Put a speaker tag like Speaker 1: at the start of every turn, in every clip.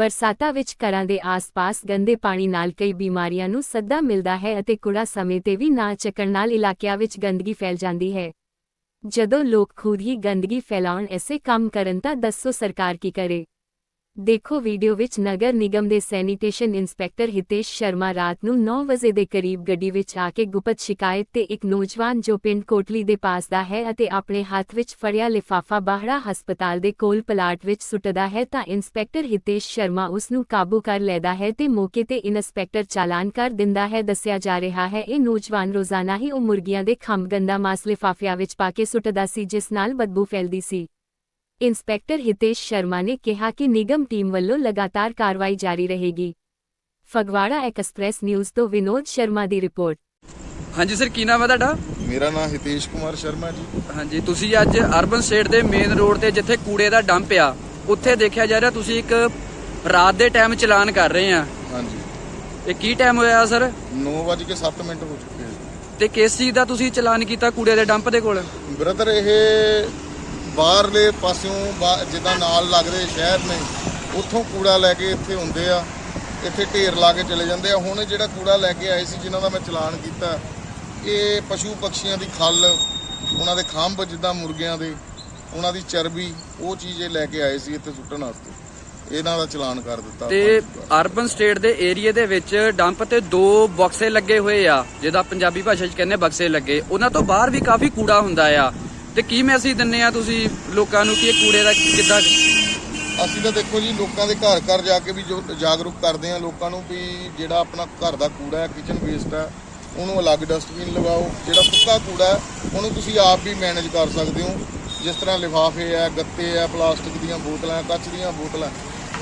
Speaker 1: ਬਰਸਾਤਾਂ ਵਿੱਚ ਘਰਾਂ ਦੇ ਆਸ-ਪਾਸ ਗੰਦੇ ਪਾਣੀ ਨਾਲ ਕਈ ਬਿਮਾਰੀਆਂ ਨੂੰ ਸੱਦਾ ਮਿਲਦਾ ਹੈ ਅਤੇ ਕੂੜਾ ਸਮੇਂ ਤੇ ਵੀ ਨਾ ਚੱਕਣ ਨਾਲ ਇਲਾਕਿਆਂ ਵਿੱਚ ਗੰਦਗੀ ਫੈਲ ਜਾਂਦੀ ਹੈ। ਜਦੋਂ ਲੋਕ ਖੁਦ ਹੀ ਗੰਦਗੀ ਫੈਲਾਉਣ ਐਸੇ ਕੰਮ ਕਰਨ ਤਾਂ ਦੱਸੋ ਸਰਕਾਰ ਕੀ ਕਰੇ। ਦੇਖੋ ਵੀਡੀਓ ਵਿੱਚ ਨਗਰ ਨਿਗਮ ਦੇ ਸੈਨੀਟੇਸ਼ਨ ਇੰਸਪੈਕਟਰ ਹਿਤੇਸ਼ ਸ਼ਰਮਾ ਰਾਤ ਨੂੰ 9 ਵਜੇ ਦੇ ਕਰੀਬ ਗੱਡੀ ਵਿੱਚ ਆ ਕੇ ਗੁਪਤ ਸ਼ਿਕਾਇਤ ਤੇ ਇੱਕ ਨੌਜਵਾਨ ਜੋ ਪਿੰਡ ਕੋਟਲੀ ਦੇ ਪਾਸ ਦਾ ਹੈ ਅਤੇ ਆਪਣੇ ਹੱਥ ਵਿੱਚ ਫੜਿਆ ਲਿਫਾਫਾ ਬਾਹੜਾ ਹਸਪਤਾਲ ਦੇ ਕੋਲ ਪਲਾਟ ਵਿੱਚ ਸੁੱਟਦਾ ਹੈ ਤਾਂ ਇੰਸਪੈਕਟਰ ਹਿਤੇਸ਼ ਸ਼ਰਮਾ ਉਸ ਨੂੰ ਕਾਬੂ ਕਰ ਲੈਦਾ ਹੈ ਤੇ ਮੌਕੇ ਤੇ ਇਨਸਪੈਕਟਰ ਚਾਲਾਨ ਕਰ ਦਿੰਦਾ ਹੈ। ਦੱਸਿਆ ਜਾ ਰਿਹਾ ਹੈ, ਇਹ ਨੌਜਵਾਨ ਰੋਜ਼ਾਨਾ ਹੀ ਉਹ ਮੁਰਗੀਆਂ ਦੇ ਖੰਭ ਗੰਦਾ ਮਾਸ ਲਿਫਾਫਿਆਂ ਵਿੱਚ ਪਾ ਕੇ ਸੁੱਟਦਾ ਸੀ, ਜਿਸ ਨਾਲ ਬਦਬੂ ਫੈਲਦੀ ਸੀ। ਇੰਸਪੈਕਟਰ ਹਿਤੇਸ਼ ਸ਼ਰਮਾ ਨੇ ਕਿਹਾ ਕਿ ਨਿਗਮ ਟੀਮ ਵੱਲੋਂ ਲਗਾਤਾਰ ਕਾਰਵਾਈ ਜਾਰੀ ਰਹੇਗੀ। ਫਗਵਾੜਾ ਐਕਸਪ੍ਰੈਸ ਨਿਊਜ਼ ਤੋਂ ਵਿਨੋਦ ਸ਼ਰਮਾ ਦੀ ਰਿਪੋਰਟ।
Speaker 2: ਹਾਂਜੀ ਸਰ ਕੀ ਨਾਮ ਹੈ ਤੁਹਾਡਾ?
Speaker 3: ਮੇਰਾ ਨਾਮ ਹਿਤੇਸ਼ ਕੁਮਾਰ ਸ਼ਰਮਾ ਜੀ।
Speaker 2: ਹਾਂਜੀ ਤੁਸੀਂ ਅੱਜ ਅਰਬਨ ਸਟੇਟ ਦੇ ਮੇਨ ਰੋਡ ਤੇ ਜਿੱਥੇ ਕੂੜੇ ਦਾ ਡੰਪ ਆ ਉੱਥੇ ਦੇਖਿਆ ਜਾ ਰਿਹਾ ਤੁਸੀਂ ਇੱਕ ਰਾਤ ਦੇ ਟਾਈਮ ਚਲਾਨ ਕਰ ਰਹੇ ਆ।
Speaker 3: ਹਾਂਜੀ।
Speaker 2: ਇਹ ਕੀ ਟਾਈਮ ਹੋਇਆ ਸਰ?
Speaker 3: 9:07 ਮਿੰਟ ਹੋ ਚੁੱਕੇ ਹੈ
Speaker 2: ਤੇ ਕਿਸ ਚੀਜ਼ ਦਾ ਤੁਸੀਂ ਚਲਾਨ ਕੀਤਾ ਕੂੜੇ ਦੇ ਡੰਪ ਦੇ ਕੋਲ?
Speaker 3: ਬ੍ਰਦਰ ਇਹ ਬਾਹਰਲੇ ਪਾਸਿਓਂ ਜਿੱਦਾਂ ਨਾਲ ਲੱਗਦੇ ਸ਼ਹਿਰ ਨੇ ਉੱਥੋਂ ਕੂੜਾ ਲੈ ਕੇ ਇੱਥੇ ਹੁੰਦੇ ਆ ਇੱਥੇ ਢੇਰ ਲਾ ਕੇ ਚਲੇ ਜਾਂਦੇ ਆ। ਹੁਣ ਜਿਹੜਾ ਕੂੜਾ ਲੈ ਕੇ ਆਏ ਸੀ ਜਿਨ੍ਹਾਂ ਦਾ ਮੈਂ ਚਲਾਨ ਕੀਤਾ ਇਹ ਪਸ਼ੂ ਪਕਸ਼ੀਆਂ ਦੀ ਖੱਲ ਉਹਨਾਂ ਦੇ ਖੰਭ ਜਿੱਦਾਂ ਮੁਰਗਿਆਂ ਦੇ ਉਹਨਾਂ ਦੀ ਚਰਬੀ ਉਹ ਚੀਜ਼ ਇਹ ਲੈ ਕੇ ਆਏ ਸੀ ਇੱਥੇ ਸੁੱਟਣ ਵਾਸਤੇ। ਇਹਨਾਂ ਦਾ ਚਲਾਨ ਕਰ ਦਿੱਤਾ
Speaker 2: ਤੇ। ਅਰਬਨ ਸਟੇਟ ਦੇ ਏਰੀਆ ਦੇ ਵਿੱਚ ਡੰਪ ਤੇ ਦੋ ਬਕਸੇ ਲੱਗੇ ਹੋਏ ਆ ਜਿਹਦਾ ਪੰਜਾਬੀ ਭਾਸ਼ਾ 'ਚ ਕਹਿੰਦੇ ਬਕਸੇ ਲੱਗੇ। ਉਹਨਾਂ ਤੋਂ ਬਾਹਰ ਵੀ ਕਾਫੀ ਕੂੜਾ ਹੁੰਦਾ ਆ। ਤੇ ਕੀ ਮੈਸੇਜ ਦਿੰਨੇ ਆ ਤੁਸੀਂ ਲੋਕਾਂ ਨੂੰ ਕਿ ਇਹ ਕੂੜੇ ਦਾ ਕਿੱਦਾਂ
Speaker 3: ਅਸੀਂ ਤਾਂ ਦੇਖੋ ਜੀ, ਲੋਕਾਂ ਦੇ ਘਰ ਘਰ ਜਾ ਕੇ ਵੀ ਜੋ ਜਾਗਰੂਕ ਕਰਦੇ ਆ ਲੋਕਾਂ ਨੂੰ ਵੀ ਜਿਹੜਾ ਆਪਣਾ ਘਰ ਦਾ ਕੂੜਾ ਹੈ ਕਿਚਨ ਵੇਸਟ ਹੈ, ਉਹਨੂੰ ਅਲੱਗ ਡਸਟਬਿਨ ਲਗਾਓ। ਜਿਹੜਾ ਸੁੱਕਾ ਕੂੜਾ ਹੈ, ਉਹਨੂੰ ਤੁਸੀਂ ਆਪ ਵੀ ਮੈਨੇਜ ਕਰ ਸਕਦੇ ਹੋ। ਜਿਸ ਤਰ੍ਹਾਂ ਲਿਫਾਫੇ ਆ ਗੱਤੇ ਆ ਪਲਾਸਟਿਕ ਦੀਆਂ ਬੋਤਲਾਂ ਕੱਚ ਦੀਆਂ ਬੋਤਲਾਂ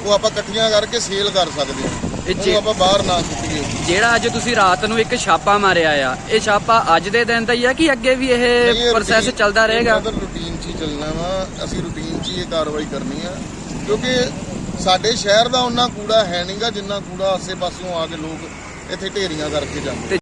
Speaker 3: ਉਹ ਆਪਾਂ ਇਕੱਠੀਆਂ ਕਰਕੇ ਸੇਲ ਕਰ ਸਕਦੇ ਹਾਂ।
Speaker 2: ਇਹ ਜੇ-
Speaker 3: ਆਪਾਂ ਬਾਹਰ ਨਾ ਸੁੱਟੀਏ।
Speaker 2: ਜਿਹੜਾ ਅੱਜ ਤੁਸੀਂ ਰਾਤ ਨੂੰ ਇੱਕ ਛਾਪਾ ਮਾਰਿਆ ਆ ਇਹ ਛਾਪਾ ਅੱਜ ਦੇ ਦਿਨ ਦਾ ਹੀ ਆ ਕਿ ਅੱਗੇ ਵੀ ਇਹ ਪ੍ਰੋਸੈਸ ਚੱਲਦਾ ਰਹੇਗਾ?
Speaker 3: ਰੂਟੀਨ 'ਚ ਹੀ ਚੱਲਣਾ ਵਾ। ਅਸੀਂ ਰੂਟੀਨ 'ਚ ਹੀ ਇਹ ਕਾਰਵਾਈ ਕਰਨੀ ਆ। ਕਿਉਂਕਿ ਸਾਡੇ ਸ਼ਹਿਰ ਦਾ ਉਹਨਾਂ ਕੂੜਾ ਹੈ ਨਹੀਂਗਾ ਜਿੰਨਾ ਕੂੜਾ ਆਸੇ ਪਾਸਿਓਂ ਆ ਕੇ ਲੋਕ ਇੱਥੇ ਢੇਰੀਆਂ ਕਰਕੇ ਜਾਂਦੇ